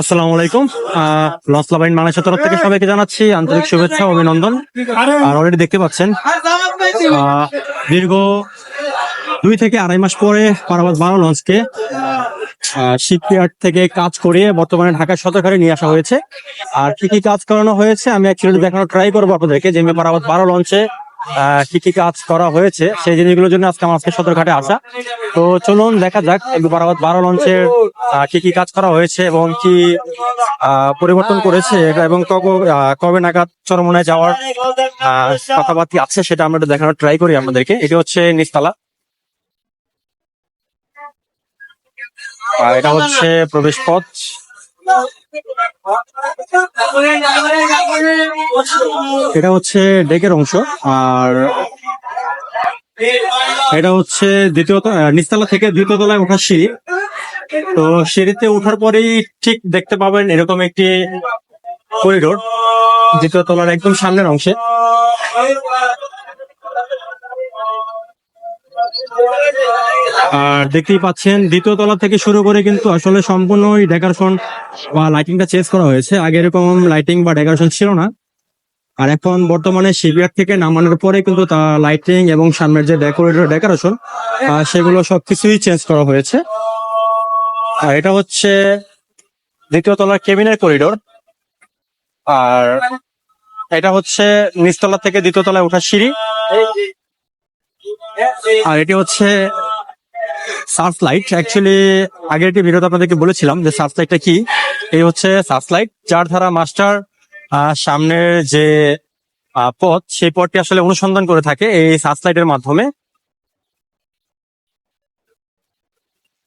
আসসালামু আলাইকুম। লস লাভাইন বাংলাদেশের তরফ থেকে সবাইকে জানাচ্ছি আন্তরিক শুভেচ্ছা, অভিনন্দন। আর অলরেডি দেখতে পাচ্ছেন দীর্ঘ দুই থেকে আড়াই মাস পরে পারাবাদ বারো লঞ্চকে শিপইয়ার্ড থেকে কাজ করিয়ে বর্তমানে ঢাকা সদরঘাটে নিয়ে আসা হয়েছে। আর কি কি কাজ করানো হয়েছে, আমি অ্যাকচুয়ালি দেখানোর ট্রাই করব আপনাদেরকে, যে আমি পারাবাদ বারো লঞ্চে কি কি কাজ করা হয়েছে, সেই জিনিসগুলোর জন্য আজকে আমার আজকে সদরঘাটে আসা। তো চলুন দেখা যাক, বারো লঞ্চের কি কি কাজ করা হয়েছে এবং কি পরিবর্তন করেছে এটা এবং কবে নাগাদ চরমনায় যাওয়ার কথাবার্তি আছে সেটা আমরা দেখানোর ট্রাই করি আমাদেরকে এটা হচ্ছে নিস্তালা এটা হচ্ছে প্রবেশ পথ এটা হচ্ছে ডেকের অংশ, আর এটা হচ্ছে দ্বিতীয় নিচতলা থেকে দ্বিতীয় তলায় ওঠার সিঁড়ি। তো সিঁড়িতে ওঠার পরেই ঠিক দেখতে পাবেন এরকম একটি করিডোর, দ্বিতীয় তলার একদম সামনের অংশে। আর দেখতেই পাচ্ছেন, দ্বিতীয় তলা থেকে শুরু করে কিন্তু আসলে সম্পূর্ণই ডেকোরেশন বা লাইটিংটা চেঞ্জ করা হয়েছে। আগে এরকম লাইটিং বা ডেকোরেশন ছিল না। আর এখন বর্তমানে শিবিয়ার থেকে নামানোর পরে কিন্তু তা লাইটিং এবং সামনের যে ডেকোরেটর ডেকোরেশন সেগুলো সবকিছুই চেঞ্জ করা হয়েছে। আর এটা হচ্ছে দ্বিতীয় তলার কেবিনের করিডোর আর এটা হচ্ছে নিচতলা থেকে দ্বিতীয় তলায় ওঠার সিঁড়ি। আর এটি হচ্ছে সার্চ লাইট অ্যাকচুয়ালি আগের একটি ভিডিওতে আপনাদেরকে বলেছিলাম যে সার্চ লাইটটা কি? এই হচ্ছে সার্চ লাইট যার ধারা মাস্টার সামনের যে পথ, সেই পথটি আসলে অনুসন্ধান করে থাকে এই সার্চ লাইটের মাধ্যমে।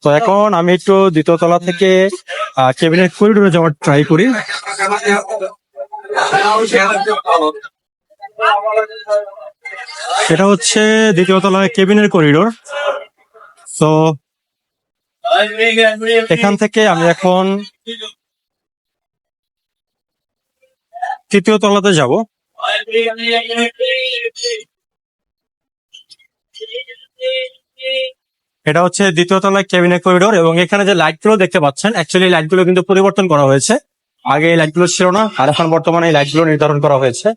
তো এখন আমি একটু দ্বিতীয় তলা থেকে কেবিনের করিডোরে যাওয়ার ট্রাই করি। সেটা হচ্ছে দ্বিতীয় তলায় কেবিনের করিডোর। তো এখান থেকে আমি এখন তৃতীয় তলাতে যাব। এটা হচ্ছে দ্বিতীয় তলায় কেবিনের করিডোর এবং এখানে যে লাইটগুলো দেখতে পাচ্ছেন অ্যাকচুয়ালি লাইটগুলো কিন্তু পরিবর্তন করা হয়েছে। আগে এই লাইটগুলো ছিল না, আর এখন বর্তমানে এই লাইটগুলো নির্ধারণ করা হয়েছে।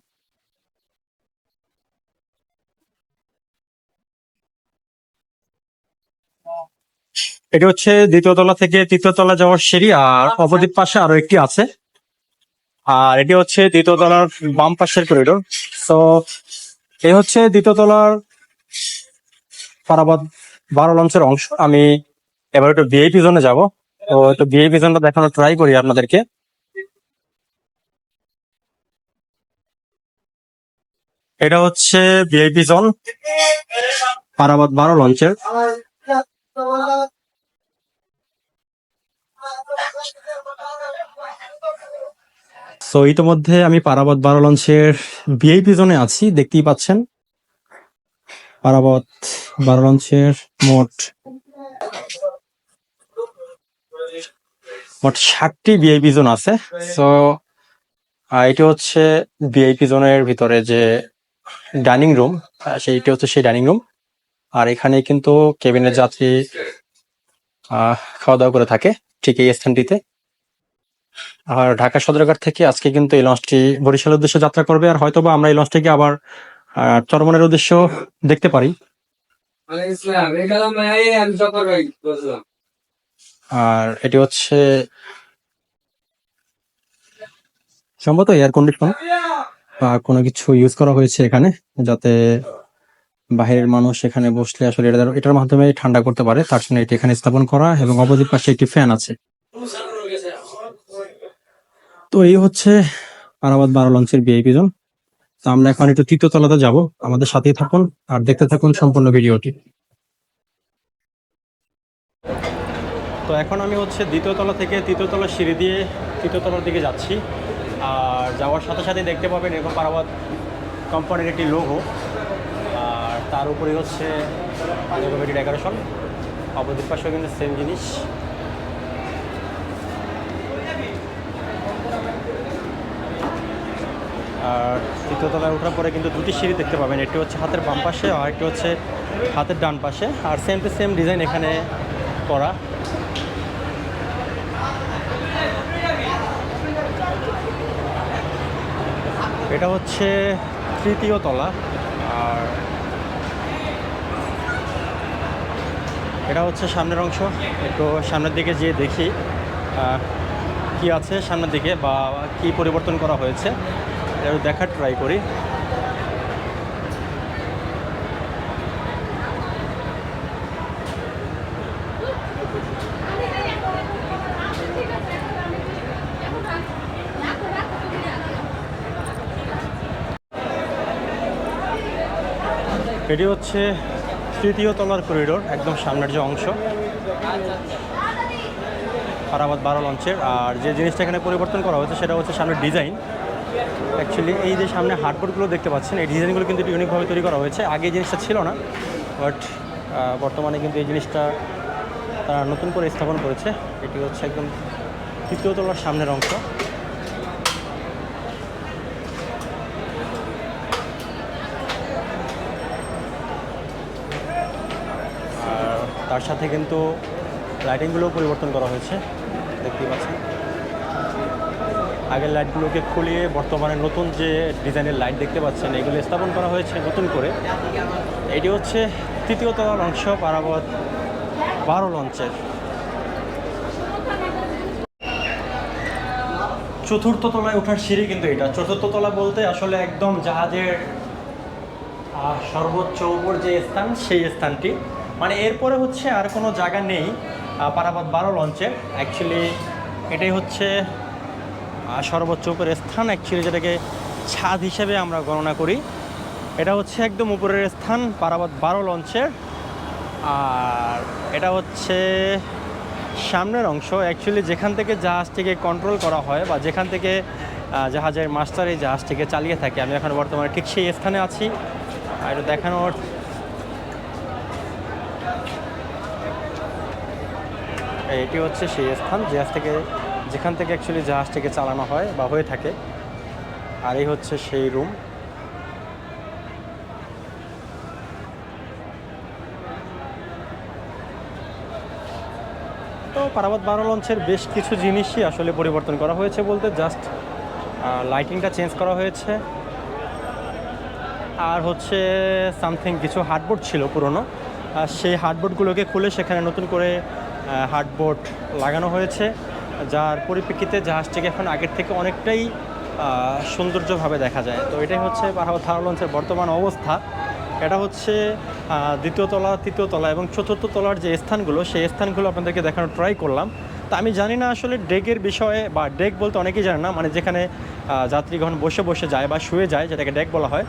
এটি হচ্ছে দ্বিতীয় তলা থেকে তৃতীয় তলা যাওয়ার সিঁড়ি আর অপোজিট পাশে আরও একটি আছে। আর এটি হচ্ছে দ্বিতীয় তলার বাম পাশের করিডোর তো এই হচ্ছে দ্বিতীয় তলার পারাবাদ বারো লঞ্চের অংশ। আমি এবার একটু ভিআইপি জোনে যাব। তো একটু ভিআইপি জোনটা দেখানোর ট্রাই করি আপনাদেরকে। এটা হচ্ছে ভিআইপি জোন পারাবাদ বারো লঞ্চের। তো ইতিমধ্যে আমি পারাবত বারো লঞ্চের ভিআইপি জোনে আছি, দেখতেই পাচ্ছেন। পারাবত বারো লঞ্চের মোট মোট ষাটটি ভিআইপি জোন আছে। তো এটি হচ্ছে ভিআইপি জোনের ভিতরে যে ডাইনিং রুম সেইটি হচ্ছে সেই ডাইনিং রুম। আর এখানে কিন্তু কেবিনের যাত্রী খাওয়া দাওয়া করে থাকে, ঠিক এই স্থানটিতে। আর ঢাকা সদরঘাট থেকে আজকে কিন্তু এই লঞ্চটি বরিশালের উদ্দেশ্যে যাত্রা করবে আর হয়তোবা আমরা এই লঞ্চটিকে আবার চরমনের উদ্দেশ্য দেখতে পারি। আর এটি হচ্ছে সম্ভবত এয়ার কন্ডিশন বা কোনো কিছু ইউজ করা হয়েছে এখানে যাতে বাহিরের মানুষ এখানে বসলে আসলে এটা এটার মাধ্যমে ঠান্ডা করতে পারে। তার জন্য এটি এখানে স্থাপন করা এবং অপোজিট পাশে একটি ফ্যান আছে। তো এই হচ্ছে পারাবাদ বারো লঞ্চের ভিআইপি জোন। তো আমরা এখন একটু তৃতীয় তলাতে যাব। আমাদের সাথেই থাকুন আর দেখতে থাকুন সম্পূর্ণ ভিডিওটি। তো এখন আমি হচ্ছে দ্বিতীয় তলা থেকে তৃতীয় তলার সিঁড়ি দিয়ে তৃতীয় তলার দিকে যাচ্ছি। আর যাওয়ার সাথে সাথে দেখতে পাবেন এরকম পারাবাদ কোম্পানির একটি লোগো আর তার উপরে হচ্ছে ডেকোরেশন অপোজিট পাশেও কিন্তু সেম জিনিস। আর তৃতীয় তলায় ওঠার পরে কিন্তু দুটি সিঁড়ি দেখতে পাবেন। একটি হচ্ছে হাতের বাম পাশে, আর একটি হচ্ছে হাতের ডান পাশে। আর সেম টু সেম ডিজাইন এখানে করা। এটা হচ্ছে তৃতীয় তলা। আর এটা হচ্ছে সামনের অংশ। একটু সামনের দিকে যেয়ে দেখি কি আছে সামনের দিকে বা কি পরিবর্তন করা হয়েছে। একটু দেখার ট্রাই করি। এটি হচ্ছে তৃতীয় তলার করিডোর একদম সামনের যে অংশ। ফারাবাদ বারো লঞ্চের, আর যে জিনিসটা এখানে পরিবর্তন করা হয়েছে সেটা হচ্ছে সামনের ডিজাইন অ্যাকচুয়ালি এই যে সামনে হার্ডবোর্ডগুলো দেখতে পাচ্ছেন, এই ডিজাইনগুলো কিন্তু ইউনিকভাবে তৈরি করা হয়েছে। আগে জিনিসটা ছিল না বাট বর্তমানে কিন্তু এই জিনিসটা তারা নতুন করে স্থাপন করেছে। এটি হচ্ছে একদম তৃতীয় তলার সামনের অংশ। আর তার সাথে কিন্তু লাইটিংগুলোও পরিবর্তন করা হয়েছে। দেখতেই পাচ্ছেন। আগের লাইটগুলোকে খুলিয়ে বর্তমানে নতুন যে ডিজাইনের লাইট দেখতে পাচ্ছেন, এগুলো স্থাপন করা হয়েছে নতুন করে। এটি হচ্ছে তৃতীয় তলার অংশ, পারাবত বারো লঞ্চের। চতুর্থ তলায় ওঠার সিঁড়ি কিন্তু এটা। চতুর্থ তলা বলতে আসলে একদম জাহাজের সর্বোচ্চ উপর যে স্থান, সেই স্থানটি। মানে এরপরে হচ্ছে আর কোনো জায়গা নেই পারাবাদ বারো লঞ্চের। অ্যাকচুয়ালি এটাই হচ্ছে সর্বোচ্চ উপরের স্থান অ্যাকচুয়ালি যেটাকে ছাদ হিসেবে আমরা গণনা করি। এটা হচ্ছে একদম উপরের স্থান পারাবাদ বারো লঞ্চের আর এটা হচ্ছে সামনের অংশ। অ্যাকচুয়ালি যেখান থেকে জাহাজটিকে কন্ট্রোল করা হয় বা যেখান থেকে জাহাজের মাস্টার এই জাহাজটিকে চালিয়ে থাকে, আমি এখন বর্তমানে ঠিক সেই স্থানে আছি। আর এটা দেখানোর এটি হচ্ছে সেই স্থান জাহাজ থেকে যেখান থেকে অ্যাকচুয়ালি জাহাজটিকে চালানো হয় বা হয়ে থাকে। আর এই হচ্ছে সেই রুম তো পারাবাদ বারো লঞ্চের বেশ কিছু জিনিসই আসলে পরিবর্তন করা হয়েছে বলতে জাস্ট লাইটিংটা চেঞ্জ করা হয়েছে। আর হচ্ছে সামথিং কিছু হার্ডবোর্ড ছিল পুরনো। আর সেই হার্ডবোর্ডগুলোকে খুলে সেখানে নতুন করে হার্ডবোর্ড লাগানো হয়েছে। যার পরিপ্রেক্ষিতে জাহাজটিকে এখন আগের থেকে অনেকটাই সৌন্দর্যভাবে দেখা যায়। তো এটাই হচ্ছে পাহাড় থারা লঞ্চের বর্তমান অবস্থা। এটা হচ্ছে দ্বিতীয় তলা, তৃতীয় তলা এবং চতুর্থ তলার যে স্থানগুলো, সেই স্থানগুলো আপনাদেরকে দেখানোর ট্রাই করলাম। তা আমি জানি না আসলে ডেকের বিষয়ে বা ডেক বলতে অনেকেই জানে না মানে যেখানে যাত্রীগণ বসে বসে যায় বা শুয়ে যায়, যেটাকে ডেক বলা হয়।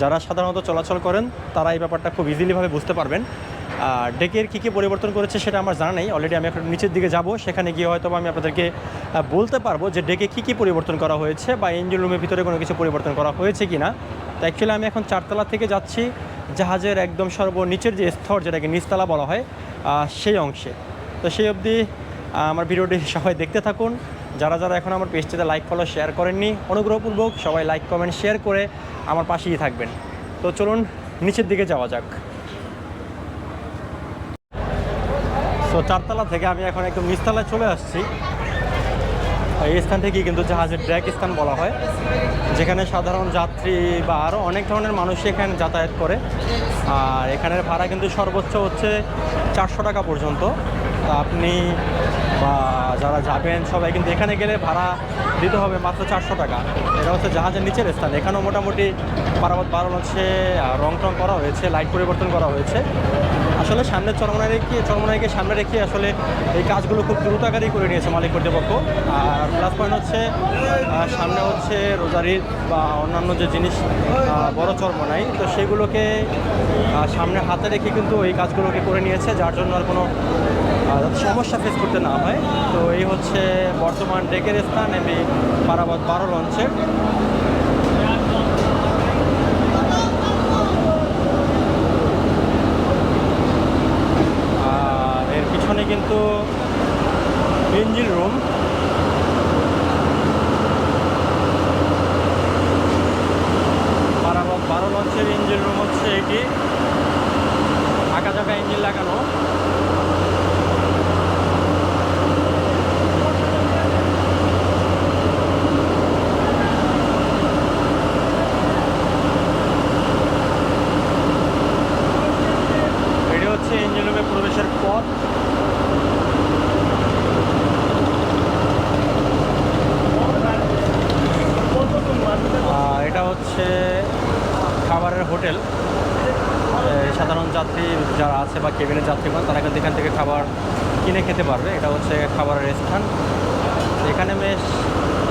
যারা সাধারণত চলাচল করেন, তারা এই ব্যাপারটা খুব ইজিলিভাবে বুঝতে পারবেন। ডেকের কী কী পরিবর্তন করেছে সেটা আমার জানা নেই। অলরেডি আমি এখন নিচের দিকে যাব। সেখানে গিয়ে হয়তো আমি আপনাদেরকে বলতে পারব যে ডেকে কী কী পরিবর্তন করা হয়েছে বা ইঞ্জিন রুমের ভিতরে কোনো কিছু পরিবর্তন করা হয়েছে কি না তো অ্যাকচুয়ালি আমি এখন চারতলা থেকে যাচ্ছি। জাহাজের একদম সর্বনিচের যে স্তর, যেটাকে নিচতলা বলা হয় সেই অংশে। তো সেই অবধি আমার ভিডিওটি সবাই দেখতে থাকুন। যারা যারা এখন আমার পেজটিতে লাইক ফলো শেয়ার করেননি, অনুগ্রহপূর্বক সবাই লাইক কমেন্ট শেয়ার করে আমার পাশেই থাকবেন। তো চলুন, নিচের দিকে যাওয়া যাক। সো চারতলা থেকে আমি এখন একদম নিচতলায় চলে আসছি। এই স্থান থেকে কিন্তু জাহাজের ড্র্যাক স্থান বলা হয়। যেখানে সাধারণ যাত্রী বা আরও অনেক ধরনের মানুষই এখানে যাতায়াত করে। আর এখানের ভাড়া কিন্তু সর্বোচ্চ হচ্ছে চারশো টাকা পর্যন্ত। তা আপনি বা যারা যাবেন সবাই কিন্তু এখানে গেলে ভাড়া দিতে হবে মাত্র চারশো টাকা। এটা হচ্ছে জাহাজের নিচের স্থান। এখানেও মোটামুটি পারাবাদ বারো হচ্ছে রং টং করা হয়েছে লাইট পরিবর্তন করা হয়েছে। আসলে সামনে চরমনায় রেখে চরমনাইকে সামনে রেখে আসলে এই কাজগুলো খুব দ্রুত আকারেই করে নিয়েছে মালিক কর্তৃপক্ষ। আর প্লাস পয়েন্ট হচ্ছে সামনে হচ্ছে রোজারি বা অন্যান্য যে জিনিস বড় চরমনাই, তো সেগুলোকে সামনে হাতে রেখে কিন্তু এই কাজগুলোকে করে নিয়েছে, যার জন্য আর কোনো সমস্যা ফেস করতে না হয়। তো এই হচ্ছে বর্তমান ডেকের স্থান, এমনি পারাবাদ বারো লঞ্চের আর এর পিছনে কিন্তু ইঞ্জিন রুম। বারাবাদ বারো লঞ্চের ইঞ্জিন রুম হচ্ছে এটি। আঁকা জায়গা ইঞ্জিন লাগানো। হচ্ছে প্রবেশের পর এটা হচ্ছে খাবারের হোটেল। সাধারণ যাত্রী যারা আছে বা কেবিনের যাত্রী যাত্রীগণ, তারা এখান থেকে খাবার কিনে খেতে পারবে। এটা হচ্ছে খাবারের স্থান। এখানে বেশ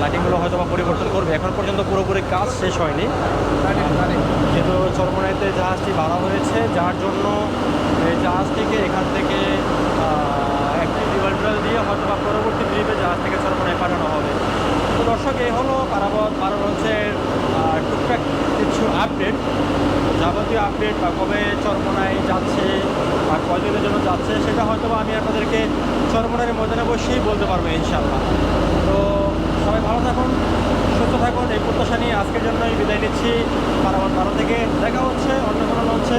লাইটিংগুলো হয়তো বা পরিবর্তন করবে। এখন পর্যন্ত পুরোপুরি কাজ শেষ হয়নি। কিন্তু চরমনাইতে জাহাজটি ভাড়া হয়েছে, যার জন্য এই থেকে এখান থেকে একটি ডিভাইডাল দিয়ে হয়তো বা পরবর্তী ট্রিপে জাহাজ থেকে চরমনায় পাঠানো হবে। তো দর্শক, এই হলো পারাবত। পারাবত হচ্ছে টুকটাক কিছু আপডেট যাবতীয় আপডেট বা কবে চরমনায় যাচ্ছে বা কয়দিনের জন্য যাচ্ছে, সেটা হয়তো আমি আপনাদেরকে চরমনার ময়দানে বসেই বলতে পারব ইনশাল্লাহ তো সবাই ভালো থাকুন, সুস্থ থাকুন। এই প্রত্যাশা নিয়ে আজকের জন্যই বিদায় নিচ্ছি। আর আমার ভালো থেকে দেখা হচ্ছে, অন্য কোনো হচ্ছে,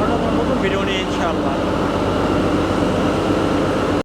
অন্য কোনো নতুন ভিডিও নিয়ে, ইনশাআল্লাহ।